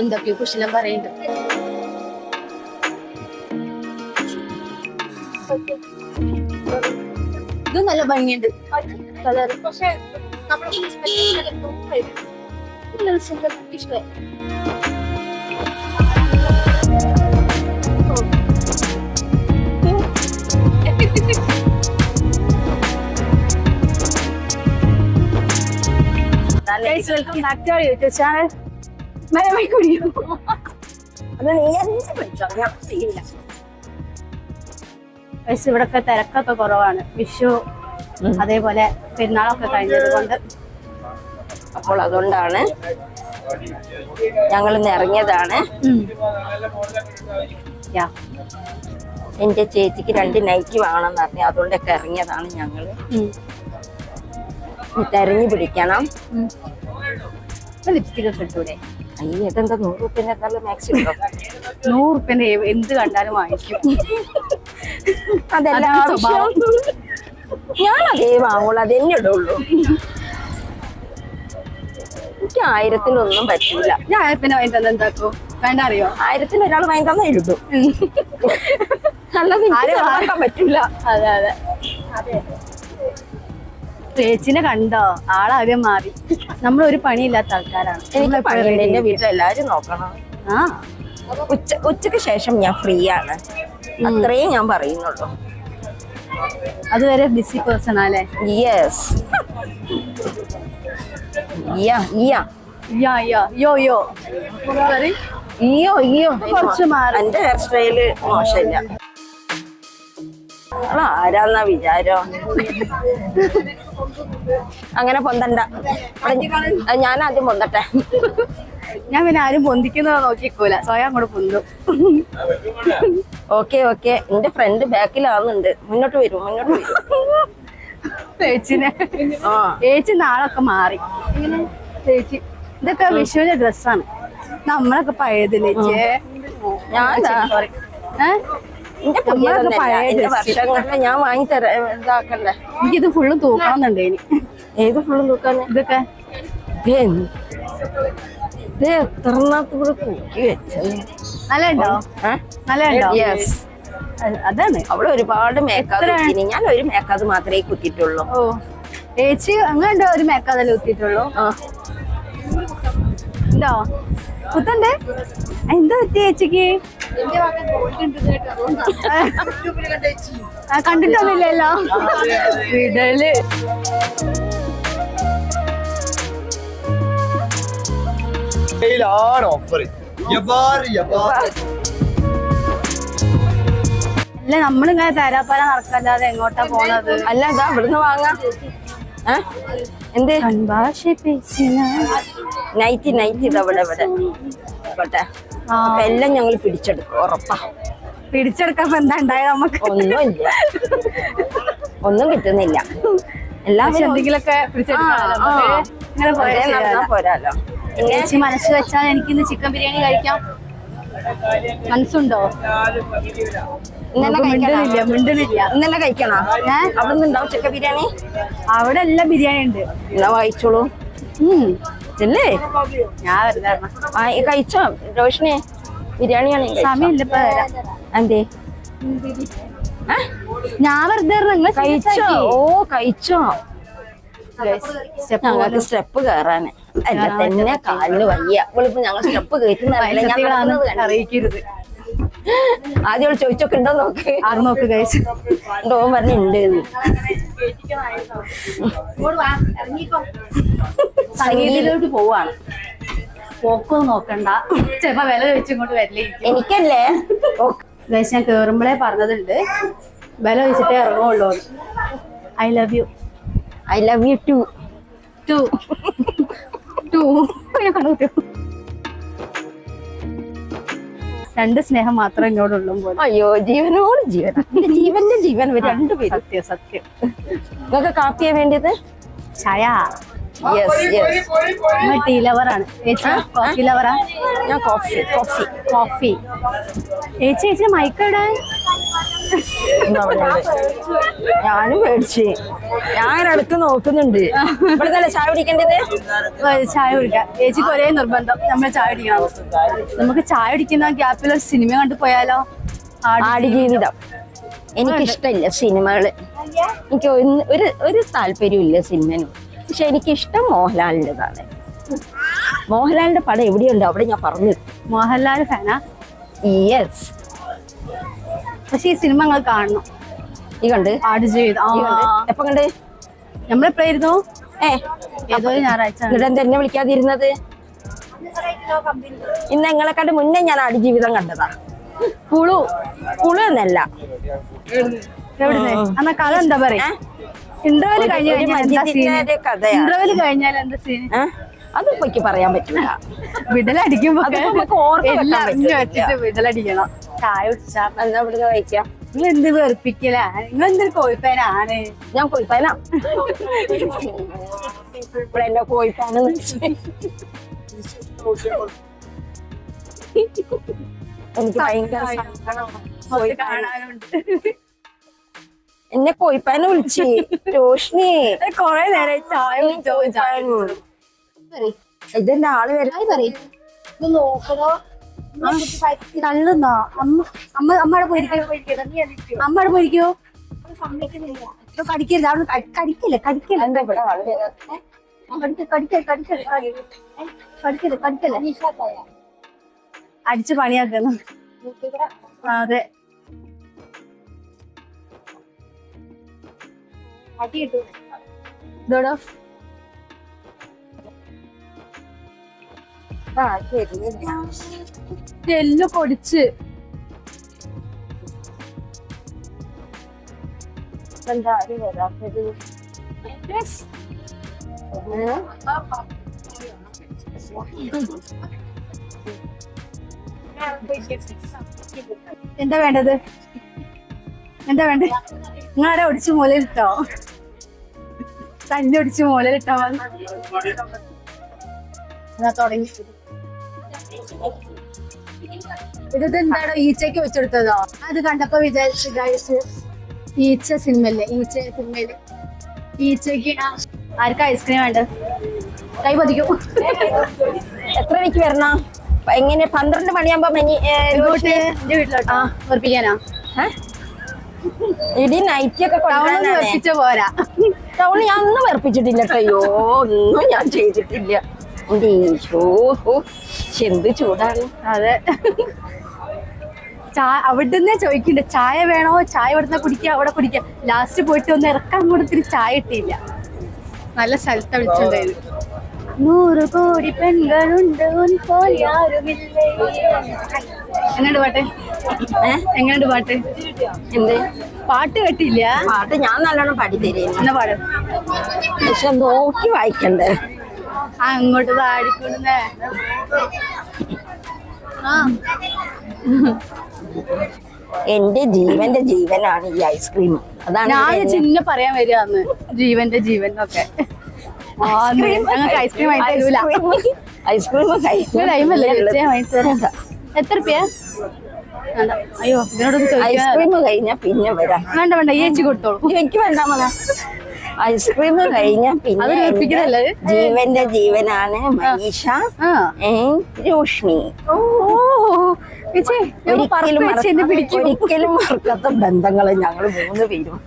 എന്തൊക്കെയോ കുശലം പറയുന്നുണ്ട്. ഇത് നല്ല ഭംഗിയുണ്ട്. കളർ പക്ഷെ നമ്മുടെ ഇഷ്ടമായി guys welcome back to YouTube channel മരമായി കുടിയും അത് നീ എന്ത് പഠിച്ചോ? ഞാൻ ചെയ്യില്ല ഗൈസ് ഇവിടൊക്കെ തിരക്കൊക്കെ കുറവാണ്. വിഷു അതേപോലെ പെരുന്നാളൊക്കെ കഴിഞ്ഞത് കൊണ്ട്. അപ്പോൾ അതുകൊണ്ടാണ് ഞങ്ങൾ ഇന്ന് ഇറങ്ങിയതാണ്. എന്റെ ചേച്ചിക്ക് രണ്ട് നൈറ്റ് വാങ്ങണം എന്ന് പറഞ്ഞു അതുകൊണ്ടൊക്കെ ഇറങ്ങിയതാണ് ഞങ്ങൾ. തെരഞ്ഞു പിടിക്കണം. ലിപ്സ്റ്റിക് ഒക്കെ ഇട്ടൂടെ? അയ്യ ഇതെന്താ നൂറ് റുപ്യന്റെ നല്ല മാക്സിമം നൂറ് റുപ്യന്റെ എന്ത് കണ്ടാലും വാങ്ങിക്കും. അതെല്ലാം. ഞാൻ അതേ വാങ്ങുള്ളൂ അതെന്നെ ഇടുള്ളൂ. എനിക്ക് ആയിരത്തിനൊന്നും പറ്റില്ല ഞാൻ പിന്നെ എന്താക്കോ വേണ്ട അറിയോ ആയിരത്തിന് ഒരാൾ വാങ്ങി തന്നെ ഇടും അല്ലാതെ എനിക്ക് ആരും വാ- ചെലവാക്കാൻ പറ്റൂല. അതെ അതെ. ചേച്ചിനെ കണ്ടോ? ആളാദ്യം മാറി. നമ്മൾ ഒരു പണിയില്ലാത്ത ആൾക്കാരാണ്. എനിക്ക് പണിയുണ്ട് എന്റെ ആയിരിക്കും. വീട്ടിൽ എല്ലാരും നോക്കണം. ആ. ഉച്ച ഉച്ചയ്ക്ക് ശേഷം ഞാൻ ഫ്രീ ആണ്. അത്രയും ഞാൻ പറയുന്നുള്ളൂ. അതുവരെ ബിസി പേഴ്സൺ ആല്ലേ യെസ് കുറച്ച് മാറി. എന്റെ ഹെയർ സ്റ്റൈൽ മോശമില്ല. അവൾ ആരാന്നാ വിചാരം? അങ്ങനെ പൊന്തണ്ട. ഞാൻ ആദ്യം പൊന്തട്ടെ. ഞാൻ പിന്നെ ആരും പൊന്തിക്കുന്നത് നോക്കിക്കൂല. സ്വയം അങ്ങോട്ട് പൊന്തു. Okay okay. എന്റെ ഫ്രണ്ട് ബാക്കിലാവുന്നുണ്ട്. മുന്നോട്ട് വരും മുന്നോട്ട് വരും. ചേച്ചിനെ. ചേച്ചി നാളൊക്കെ മാറി. ചേച്ചി ഇതൊക്കെ വിഷുവിന്റെ ഡ്രസ്സാണ് നമ്മളൊക്കെ പഴയതില്ലേ? ഞാൻ എന്റെ പഴയ എന്റെ dress. ഞാൻ വാങ്ങി തരാ ഇതാക്കണ്ടേ? എനിക്കിത് ഫുള്ളും തൂക്കണമെന്നുണ്ട് ഇനി. ഏത് ഫുള്ളും തൂക്കാന്? ഇതൊക്കെ. ഇത് എത്രണ്ണത്ത് കൂടെ തൂക്കി വെച്ചത്? നല്ല ഉണ്ടോ നല്ല ഉണ്ടോ യെസ് അതാണ്. അവിടെ ഒരുപാട് മേക്കാതെ ഞാൻ ഒരു മേക്കാത് മാത്രമേ കുത്തിയിട്ടുള്ളൂ. ഓ. ചേച്ചി അങ്ങനെ ഒരു മേക്കാതെ കുത്തിയിട്ടുള്ളൂ? ഉണ്ടോ? കുത്തണ്ടേ എന്താ പറ്റി ചേച്ചിക്ക്? കണ്ടിട്ടൊന്നുമില്ലല്ലോ. വിടൽ. ഓഫർ അല്ല നമ്മളിങ്ങനെ തരാപ്പര നടക്കല്ലാതെ എങ്ങോട്ടാ പോണത്? അല്ല ഇതാ ഇവിടുന്ന് വാങ്ങാം? എന്ത്? നൈറ്റ് നൈറ്റ് ഇതാ ഇവിടെ. അപ്പൊ എല്ലാം ഞങ്ങൾ പിടിച്ചെടുക്കും ഉറപ്പാ. പിടിച്ചെടുക്കാൻ എന്താ ഉണ്ടായത് നമുക്ക്? ഒന്നുമില്ല. ഒന്നും കിട്ടുന്നില്ല. എല്ലാവരും എന്തെങ്കിലുമൊക്കെ. പോരാലോ. ചേച്ചി മനസ്സ് വെച്ചാൽ എനിക്കിന്ന് ചിക്കൻ ബിരിയാണി കഴിക്കാം. മനസ്സുണ്ടോ? ഇന്നലെ കഴിക്കണോ? മിണ്ടുന്നില്ല മിണ്ടുന്നില്ല. ഇന്നലെ ഏ? അവിടെ നിന്ന് ഉണ്ടാവും ചിക്കൻ ബിരിയാണി? അവിടെ എല്ലാം ബിരിയാണി ഉണ്ട്. എന്നാ വായിച്ചോളൂ ഇല്ലേ? ഞാൻ വരുന്ന കഴിച്ചോ? റോഷിനെ ബിരിയാണിയാണ്? സമയമില്ല ഇപ്പൊ എന്തേ? ഞാൻ വെറുതെ നിങ്ങൾ കഴിച്ചോ? ഓ കഴിച്ചോ? ഞങ്ങൾക്ക് സ്റ്റെപ്പ് കേറാന് അല്ല തന്നെ കാലിന് വയ്യ ഇവളിപ്പോ ഞങ്ങൾ സ്റ്റെപ്പ് നടക്കുന്നത് അറിയിക്കരുത്. ആദ്യം അവൾ ചോദിച്ചൊക്കെ ഉണ്ടോ നോക്ക്. ആറ് നോക്ക് കഴിച്ചു ഡോ പറഞ്ഞിട്ടുണ്ട് സംഗീതത്തിലോട്ട് പോവാണ്. പോക്കൊന്നും നോക്കണ്ട. ചിലപ്പോ വില ചോദിച്ചു ഇങ്ങോട്ട് വരില്ലായിരിക്കും എനിക്കല്ലേ? ഗൈസ് ഞാൻ കേറുമ്പോഴേ പറഞ്ഞതുണ്ട്. വില ചോദിച്ചിട്ടേ ഇറങ്ങുള്ളൂ. I love you I love you too too too ഞാൻ കണ്ടു. രണ്ട് സ്നേഹം മാത്രമേ എന്നോടുള്ളൂ പോലെ. അയ്യോ ജീവനോട് ജീവൻ ജീവന്റെ ജീവൻ രണ്ടു രണ്ടുപേരും. സത്യം സത്യം. നിങ്ങൾക്ക് കാപ്പിയാ വേണ്ടിയത്? ചായ. യെസ് യെസ് ടീ ലവറാണ് ചേച്ചി കോഫി ലവറാ ഞാൻ കോഫി കോഫി കോഫി ചേച്ചി ചേച്ചി ഉണ്ട്. ഞാനും പേടിച്ച്. ഞാൻ അടുത്ത് നോക്കുന്നുണ്ട്. ഇവിടെ തന്നെ ചായ കുടിക്കേണ്ടത്? ചായ കുടിക്കാം. ചേച്ചിക്ക് ഒരേ നിർബന്ധം. നമ്മൾ ചായ കുടിക്കണം. നമുക്ക് ചായ കുടിക്കുന്ന ഗ്യാപ്പിൽ ഒരു സിനിമ കണ്ടു പോയാലോ? ആടി ജീവിതം എനിക്കിഷ്ടമില്ല സിനിമകൾ. എനിക്ക് ഒന്ന് ഒരു ഒരു താല്പര്യമില്ല സിനിമനും പക്ഷെ എനിക്കിഷ്ടം മോഹൻലാലിന്റെതാണ്. മോഹൻലാലിന്റെ പടം എവിടെയുണ്ടോ? അവിടെ ഞാൻ പറഞ്ഞു മോഹൻലാൽ ഫാനാ? യെസ് പക്ഷെ ഈ സിനിമ ഞങ്ങൾ കാണണം. ഈ കണ്ട്? ആടുജീവിതം കണ്ട് ആ. എപ്പൊ കണ്ട്? നമ്മളെപ്പോഴായിരുന്നു ഏ. ഏതോ ഒരു ഞായറാഴ്ച ഇവിടെ എന്താ എന്നെ വിളിക്കാതിരുന്നത്? ഇന്ന് നിങ്ങളെ കണ്ട് മുന്നേ ഞാൻ ആടുജീവിതം കണ്ടതാ. പുളു പുളു എന്നല്ല. എവിടുന്ന്? കഥ എന്താ പറയാ? ഇന്റർവെൽ ഒരു- കഴിഞ്ഞു ഒരു കഴിഞ്ഞാൽ എന്താ സീൻ കഥയാണ്. ഇന്റർവെൽ കഴിഞ്ഞാൽ എന്താ സീൻ ഏ? അതിപ്പോ എനിക്ക് പറയാൻ പറ്റില്ല വിടലടിക്കുമ്പോ അതൊക്കെ നമുക്ക് ഓർത്ത് വെക്കാൻ. വിടലടിക്കണം. ചായ കുടിച്ചാ എന്നാ ഇവിടുന്ന് കഴിക്കാം? നിങ്ങൾ എന്ത് വെറുപ്പിക്കല? നിങ്ങൾ എന്തൊരു കോഴിപ്പേനാണ് ഞാൻ കോഴിപ്പാന ഇവിടെ കോഴിപ്പാന എനിക്ക് ഭയങ്കര എന്നെ കോഴിപ്പാന വിളിച്ച്. റോഷ്നി കൊറേ നേരം ചായ ഇതെന്റെ ആൾ വരാ തള്ളുന്നോ? അമ്മ അമ്മ അമ്മയുടെ പോയിരിക്കോ അമ്മയുടെ പോയിരിക്കോ കടിക്കരുത്. അവിടെ കടിക്കല്ലേ? കടിക്കല്ലേ? എന്താ ഇവിടെ ആൾ വരാ? കടിക്ക കടിക്കൽ കടിക്കൽ കടിക്കൽ കടിക്കൽ അടിച്ച് പണിയാക്കുന്നു. അതെ. ഇതോടോ? ആ ശരിയില്ല എല്ലാം പൊടിച്ച്. എന്താ ആരും വരാത്തത്? എന്താ വേണ്ടത്? എന്താ വേണ്ടത്? നിങ്ങളാടെ ഒടിച്ച് മൂലയിലിട്ടോ തന്നെ ഒടിച്ച് മൂലയിലിട്ടോ ഇട്ടോ തുടങ്ങി. ഇത് എന്താണോ ഈച്ചയ്ക്ക് വെച്ചെടുത്തതോ? അത് കണ്ടപ്പോ വിചാരിച്ചു കഴിച്ചു ഈച്ച സിനിമല്ലേ ഈച്ച സിനിമയിൽ. ഈച്ചയ്ക്ക് ആർക്കാ ഐസ്ക്രീം വേണ്ട കൈ പതിക്കും. എത്ര മണിക്ക് വരണം? എങ്ങനെ പന്ത്രണ്ട് മണിയാകുമ്പോ മനി എന്റെ വീട്ടിലോട്ടാ. ഉറപ്പിക്കാനാ? ഇടി നൈറ്റി ഒക്കെ ടൗണിൽ പോരാ. ടൗണ് ഞാൻ ഒന്നും വെറുപ്പിച്ചിട്ടില്ല കേട്ടോ. അയ്യോ ഒന്നും ഞാൻ ചെയ്തിട്ടില്ല. എന്റെ ഈശോ എന്ത് ചൂടാണ് അതെ. ചായ അവിടുന്ന് ചോദിക്കുന്നുണ്ട് ചായ വേണോ? ചായ ഇവിടുന്ന് കുടിക്കുക അവിടെ കുടിക്കുക. ലാസ്റ്റ് പോയിട്ട് ഒന്ന് ഇറക്കാൻ കൊടുത്തിട്ട് ചായ ഇട്ടില്ല നല്ല സ്ഥലത്ത് വിളിച്ചിട്ടുണ്ടായിരുന്നു. നൂറ് കോടി പെൺകളുണ്ട്. എങ്ങനെയുണ്ട് പാട്ട്? ഏ? എങ്ങനെയുണ്ട് പാട്ട്? എന്ത്? പാട്ട് കേട്ടില്ല. പാട്ട് ഞാൻ നല്ലോണം പാടി തരും എന്നാ പാടും. പക്ഷെ നോക്കി വായിക്കണ്ടേ? അങ്ങോട്ട് പാടിക്കൊടുന്നേ ആ. എന്റെ ജീവന്റെ ജീവനാണ് ഈ ഐസ്ക്രീം. അതാണ് ഞാൻ ചിന്ന പറയാൻ വരികയെന്ന് ജീവന്റെ ജീവൻ ഒക്കെ ഞങ്ങൾക്ക് ഐസ്ക്രീം എത്ര രൂപയാ അയ്യോ ഇതിനോടൊന്ന് ഐസ്ക്രീം കഴിഞ്ഞാ പിന്നെ വരാം. വേണ്ട വേണ്ട. ഈ ചേച്ചി കൊടുത്തോളൂ. എനിക്ക് വേണ്ട മക ഐസ്ക്രീം കഴിഞ്ഞ പിന്നെ എന്റെ? ജീവന്റെ ജീവനാണ് മനീഷ രോഷ്ണി ഒരിക്കലും മറക്കാത്ത ബന്ധങ്ങൾ ഞങ്ങൾ മൂന്ന് പേരും.